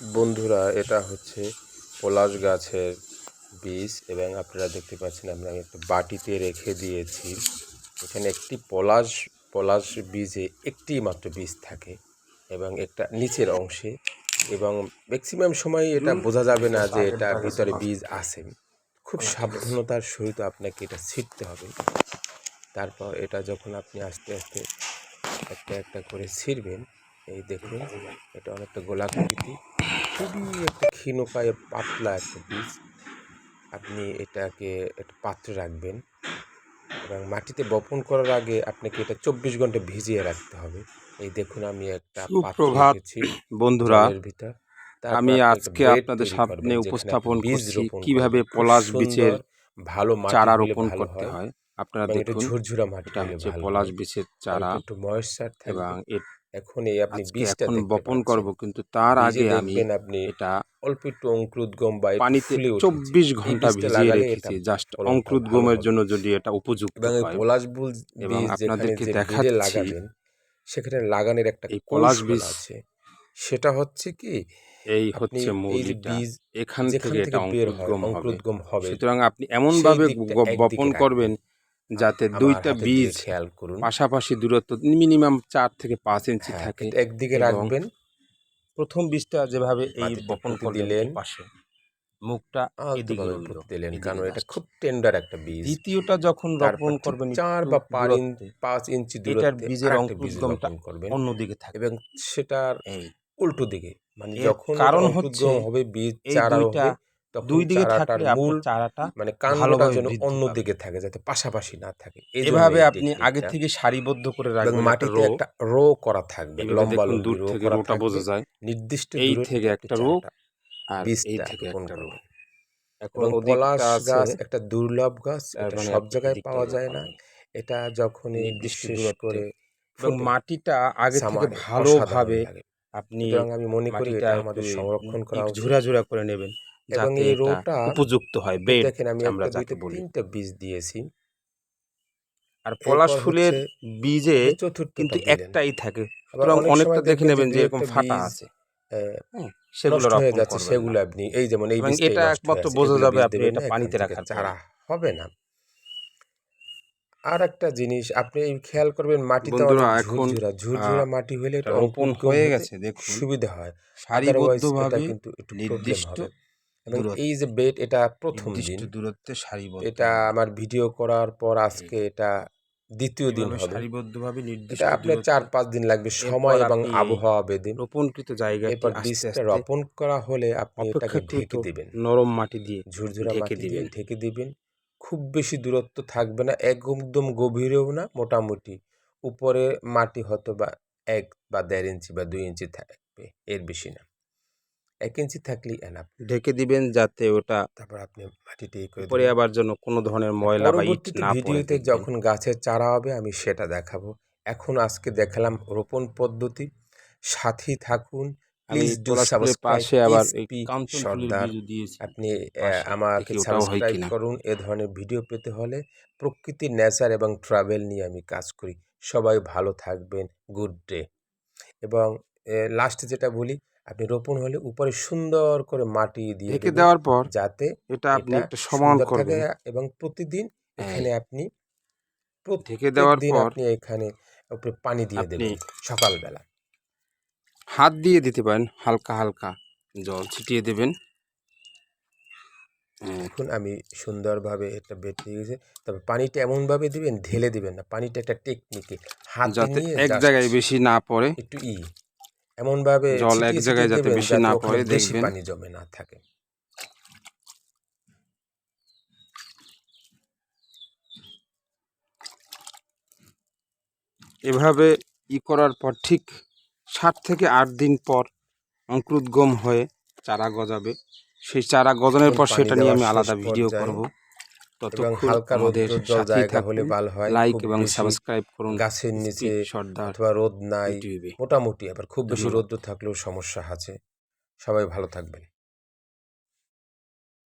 বন্ধুরা এটা হচ্ছে পলাশ গাছের বীজ এবং আপনারা দেখতে পাচ্ছেন আমরা একটা বাটিতে রেখে দিয়েছি। এখানে একটি পলাশ পলাশ বীজে একটি মাত্র বীজ থাকে এবং একটা নিচের অংশে এবং ম্যাক্সিমাম সময় এটা বোঝা যাবে না যে এটা ভিতরে বীজ আছে। খুব সাবধানতার সহিত আপনাকে এটা ছিটতে হবে। তারপর এটা যখন আপনি আস্তে আস্তে একটা একটা করে ছিঁড়বেন এই দেখুন এটা অনেকটা গোলাকৃতি। খুবই একটা ক্ষীণ পায়ে পাতলা একটা বীজ। আপনি এটাকে একটা পাত্রে রাখবেন এবং মাটিতে বপন করার আগে আপনাকে এটা চব্বিশ ঘণ্টা ভিজিয়ে রাখতে হবে। এই দেখুন আমি একটা রেখেছি বন্ধুরা আমি আজকে আপনাদের সামনে উপস্থাপন করছি কীভাবে পলাশ বীজের ভালো চারা রোপণ করতে হয় আপনারা দেখুন ঝুরঝুরা মাটি হচ্ছে পলাশ বীজের চারা একটু ময়েশ্চার এবং এখন এই আপনি বীজটা এখন বপন। করব কিন্তু তার আগে আমি আপনি এটা অল্প একটু অঙ্কুরোদ্গম বা পানিতে ফুলে উঠেছে। চব্বিশ এই ঘণ্টা বীজটা ভিজিয়ে রেখেছি জাস্ট ফলনটা অঙ্কুর ভালো গমের হবে। জন্য যদি এটা উপযুক্ত হয় পলাশ বুল এবং আপনাদেরকে দেখাচ্ছি লাগাবেন সেখানে লাগানোর একটা পলাশ বীজ আছে সেটা হচ্ছে কি এই হচ্ছে মৌলিটা এখান থেকে এটা অঙ্কুরোদ্গম হবে সুতরাং আপনি গ- একদিকে বপন করবেন যাতে দুইটা বীজ খেয়াল করুন। পাশাপাশি দূরত্ব মিনিমাম চার থেকে পাঁচ ইঞ্চি হ্যাঁ, থাকে একদিকে রাখবেন। প্রথম বীজটা যেভাবে এই বপন দিলেন। পাশে মুখটা এদিকে দিলেন কারণ এটা খুব টেন্ডার একটা বীজ। দ্বিতীয়টা যখন রোপণ করবেন চার বা পাঁচ ইঞ্চি দূরত্বে, পাঁচ ইঞ্চি এটার বীজের অঙ্কুরোদ্গমটা করবেন। অন্যদিকে থাকে এবং সেটার উল্টো দিকে মানে যখন কারণ হচ্ছে হবে বীজ চারা হবে দুই দিকে থাকলে মূল চারাটা মানে যেন অন্য দিকে থাকে যাতে পাশাপাশি না থাকে। এভাবে আপনি আগে থেকে সারিবদ্ধ করে রাখবেন মাটিতে একটা রো করা থাকবে লম্বা দূর থেকে রোটা বোঝা যায়। নির্দিষ্ট এই থেকে একটা রো আর এই থেকে একটা রো। এখন পলাশ গাছ একটা দুর্লভ গাছ মানে সব জায়গায় পাওয়া যায় না। এটা যখনই নির্দিষ্ট বিশেষ করে মাটিটা আগে থেকে ভালোভাবে। আপনি আমি মনে করি এটা আমাদের সংরক্ষণ করা উচিত। ঝুরা ঝুরা করে নেবেন এবং এই রোটা উপযুক্ত হয় বেড দেখেন আমি আমরা যাকে বলি। তিনটা বীজ দিয়েছি। আর পলাশ ফুলের বীজে কিন্তু একটাই থাকে। সুতরাং অনেকটা দেখে নেবেন যে এরকম ফাটা আছে। হ্যাঁ, সেগুলো হয়ে যাচ্ছে সেগুলো আপনি এই যেমন এই এটা একমাত্র বোঝা যাবে আপনি এটা পানিতে থেকে রাখার। চারা হবে না। আর একটা জিনিস আপনি খেয়াল করবেন বন্ধুরা, এখন, ঝুরঝুরা ঝুরঝুরা মাটি হলে এটা রোপণ হয়ে গেছে দেখুন। সুবিধা হয়। সারিবদ্ধভাবে কিন্তু একটু নির্দিষ্ট এবং এই যে বেড এটা প্রথম দিন। দূরত্বে সারিবদ্ধ। এটা আমার ভিডিও করার পর আজকে এটা দ্বিতীয় দিন হবে। সারিবদ্ধভাবে নির্দিষ্ট আপনার চার পাঁচ দিন লাগবে সময় এবং আবহাওয়া বেদে রোপণকৃত জায়গাটি এরপর বীজটা রোপণ করা হলে আপনি এটাকে ঢেকে দিবেন। নরম মাটি দিয়ে ঝুরঝুরা মাটি দিয়ে দিবেন। ঢেকে দিবেন। খুব বেশি দূরত্ব থাকবে না একদম গভীরেও না মোটামুটি। উপরে মাটি হয়তো বা এক বা দেড় ইঞ্চি বা দুই ইঞ্চি থাকবে এর বেশি না। এক ইঞ্চি থাকলেই এনাফ ঢেকে দিবেন যাতে ওটা তারপর আপনি মাটিটি দিবেন। আবার জন্য কোনো ধরনের ময়লা বা ইট না পড়ে ভিডিওতে যখন গাছের চারা হবে আমি সেটা দেখাবো। এখন আজকে দেখালাম রোপণ পদ্ধতি। সাথী থাকুন প্লিজ ডু পলাশ ফুলের সাবস্ক্রাইব পাশে আবার এই এসপি কাঞ্চন ফুলের সর্দার আপনি আমাকে দেখি ওটাও সাবস্ক্রাইব করুন। এ ধরনের ভিডিও পেতে হলে প্রকৃতির নেচার এবং ট্রাভেল নিয়ে আমি কাজ করি। সবাই ভালো থাকবেন। গুড ডে এবং লাস্টে যেটা বলি আপনি রোপণ হলে উপরে সুন্দর করে মাটি দিয়ে ঢেকে দেওয়ার পর যাতে এটা আপনি একটা সমান করবেন। এবং প্রতিদিন এখানে আপনি ঢেকে দেওয়ার পর আপনি এখানে উপরে পানি দিয়ে দেবেন। সকালবেলা। হাত দিয়ে দিতে পারেন হালকা হালকা জল ছিটিয়ে দেবেন। হ্যাঁ, দেখুন আমি সুন্দরভাবে এটা বেটে গেছে তবে পানিটা এমনভাবে দিবেন ঢেলে দিবেন না। পানিটা একটা টেকনিকে হাত যাতে এক জায়গায় বেশি না পড়ে। একটু ই এমনভাবে জল এক জায়গায় যাতে বেশি না পড়ে দেখবেন। পানি জমে না থাকে। এভাবে ই করার পর ঠিক ষাট থেকে আট দিন পর অঙ্কুরোদ্গম হয়ে চারা গজাবে। সেই চারা গজানোর পর সেটা নিয়ে আমি আলাদা ভিডিও করব। ততক্ষণ আমাদের থাকুন হয় লাইক এবং সাবস্ক্রাইব করুন গাছের নিচে সর্দার অথবা রোদ নাই মোটামুটি আবার খুব বেশি রোদ থাকলেও সমস্যা আছে। সবাই ভালো থাকবেন।